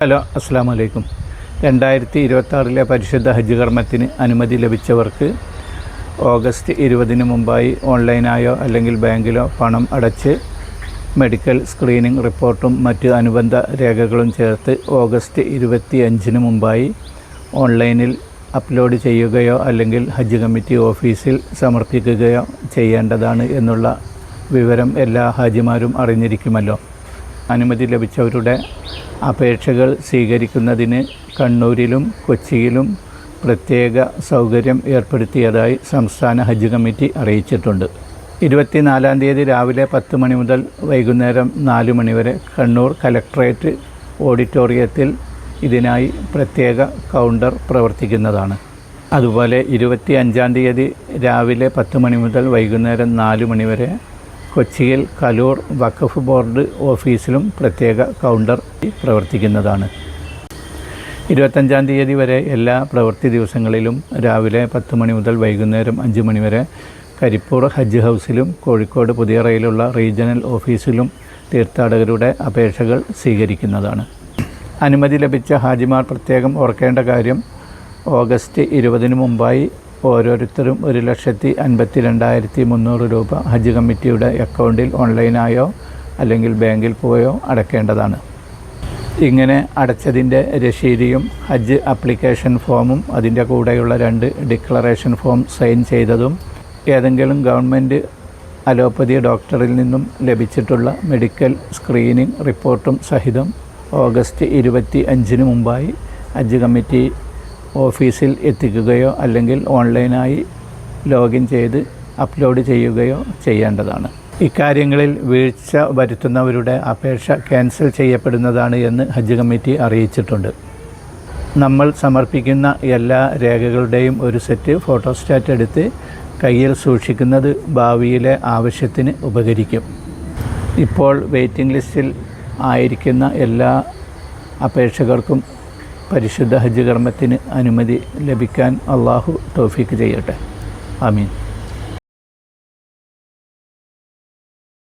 Hello അസ്സാം വലൈക്കും രണ്ടായിരത്തി ഇരുപത്തി ആറിലെ പരിശുദ്ധ ഹജ്ജ് കർമ്മത്തിന് അനുമതി ലഭിച്ചവർക്ക് ഓഗസ്റ്റ് ഇരുപതിന് മുമ്പായി ഓൺലൈനായോ അല്ലെങ്കിൽ ബാങ്കിലോ പണം അടച്ച് മെഡിക്കൽ സ്ക്രീനിംഗ് റിപ്പോർട്ടും മറ്റ് അനുബന്ധ രേഖകളും ചേർത്ത് ഓഗസ്റ്റ് ഇരുപത്തി അഞ്ചിന് മുമ്പായി ഓൺലൈനിൽ അപ്ലോഡ് ചെയ്യുകയോ അല്ലെങ്കിൽ ഹജ്ജ് കമ്മിറ്റി ഓഫീസിൽ സമർപ്പിക്കുകയോ ചെയ്യേണ്ടതാണ് എന്നുള്ള വിവരം എല്ലാ ഹാജിമാരും അറിഞ്ഞിരിക്കുമല്ലോ. അനുമതി ലഭിച്ചവരുടെ അപേക്ഷകൾ സ്വീകരിക്കുന്നതിന് കണ്ണൂരിലും കൊച്ചിയിലും പ്രത്യേക സൗകര്യം ഏർപ്പെടുത്തിയതായി സംസ്ഥാന ഹജ്ജ് കമ്മിറ്റി അറിയിച്ചിട്ടുണ്ട്. ഇരുപത്തിനാലാം തീയതി രാവിലെ പത്ത് മണി മുതൽ വൈകുന്നേരം നാല് മണിവരെ കണ്ണൂർ കലക്ട്രേറ്റ് ഓഡിറ്റോറിയത്തിൽ ഇതിനായി പ്രത്യേക കൗണ്ടർ പ്രവർത്തിക്കുന്നതാണ്. അതുപോലെ ഇരുപത്തി അഞ്ചാം തീയതി രാവിലെ പത്ത് മണി മുതൽ വൈകുന്നേരം നാല് മണി വരെ കൊച്ചിയിൽ കലൂർ വഖഫ് ബോർഡ് ഓഫീസിലും പ്രത്യേക കൗണ്ടർ പ്രവർത്തിക്കുന്നതാണ്. ഇരുപത്തഞ്ചാം തീയതി വരെ എല്ലാ പ്രവൃത്തി ദിവസങ്ങളിലും രാവിലെ പത്ത് മണി മുതൽ വൈകുന്നേരം അഞ്ച് മണി വരെ കരിപ്പൂർ ഹജ്ജ് ഹൗസിലും കോഴിക്കോട് പുതിയറയിലുള്ള റീജിയണൽ ഓഫീസിലും തീർത്ഥാടകരുടെ അപേക്ഷകൾ സ്വീകരിക്കുന്നതാണ്. അനുമതി ലഭിച്ച ഹാജിമാർ പ്രത്യേകം ഓർക്കേണ്ട കാര്യം ഓഗസ്റ്റ് ഇരുപതിന് മുമ്പായി ഓരോരുത്തരും ഒരു ലക്ഷത്തി അൻപത്തി രണ്ടായിരത്തി മുന്നൂറ് രൂപ ഹജ്ജ് കമ്മിറ്റിയുടെ അക്കൗണ്ടിൽ ഓൺലൈനായോ അല്ലെങ്കിൽ ബാങ്കിൽ പോയോ അടക്കേണ്ടതാണ്. ഇങ്ങനെ അടച്ചതിന്റെ രശീതിയും ഹജ്ജ് അപ്ലിക്കേഷൻ ഫോമും അതിന്റെ കൂടെയുള്ള രണ്ട് ഡിക്ലറേഷൻ ഫോം സൈൻ ചെയ്തതും ഏതെങ്കിലും ഗവൺമെന്റ് അലോപ്പതി ഡോക്ടറിൽ നിന്നും ലഭിച്ചിട്ടുള്ള മെഡിക്കൽ സ്ക്രീനിംഗ് റിപ്പോർട്ടും സഹിതം ഓഗസ്റ്റ് ഇരുപത്തി അഞ്ചിന് മുമ്പായി ഹജ്ജ് കമ്മിറ്റി ഓഫീസിൽ എത്തിക്കുകയോ അല്ലെങ്കിൽ ഓൺലൈനായി ലോഗിൻ ചെയ്ത് അപ്ലോഡ് ചെയ്യുകയോ ചെയ്യേണ്ടതാണ്. ഇക്കാര്യങ്ങളിൽ വീഴ്ച വരുത്തുന്നവരുടെ അപേക്ഷ ക്യാൻസൽ ചെയ്യപ്പെടുന്നതാണ് എന്ന് ഹജ്ജ് കമ്മിറ്റി അറിയിച്ചിട്ടുണ്ട്. നമ്മൾ സമർപ്പിക്കുന്ന എല്ലാ രേഖകളുടെയും ഒരു സെറ്റ് ഫോട്ടോസ്റ്റാറ്റ് എടുത്ത് കയ്യിൽ സൂക്ഷിക്കുന്നത് ഭാവിയിലെ ആവശ്യത്തിന് ഉപകരിക്കും. ഇപ്പോൾ വെയിറ്റിംഗ് ലിസ്റ്റിൽ ആയിരിക്കുന്ന എല്ലാ അപേക്ഷകർക്കും പരിശുദ്ധ ഹജ്ജ് കർമ്മത്തിന് അനുമതി ലഭിക്കാൻ അള്ളാഹു തൗഫീക്ക് ചെയ്യട്ടെ. ആമീൻ.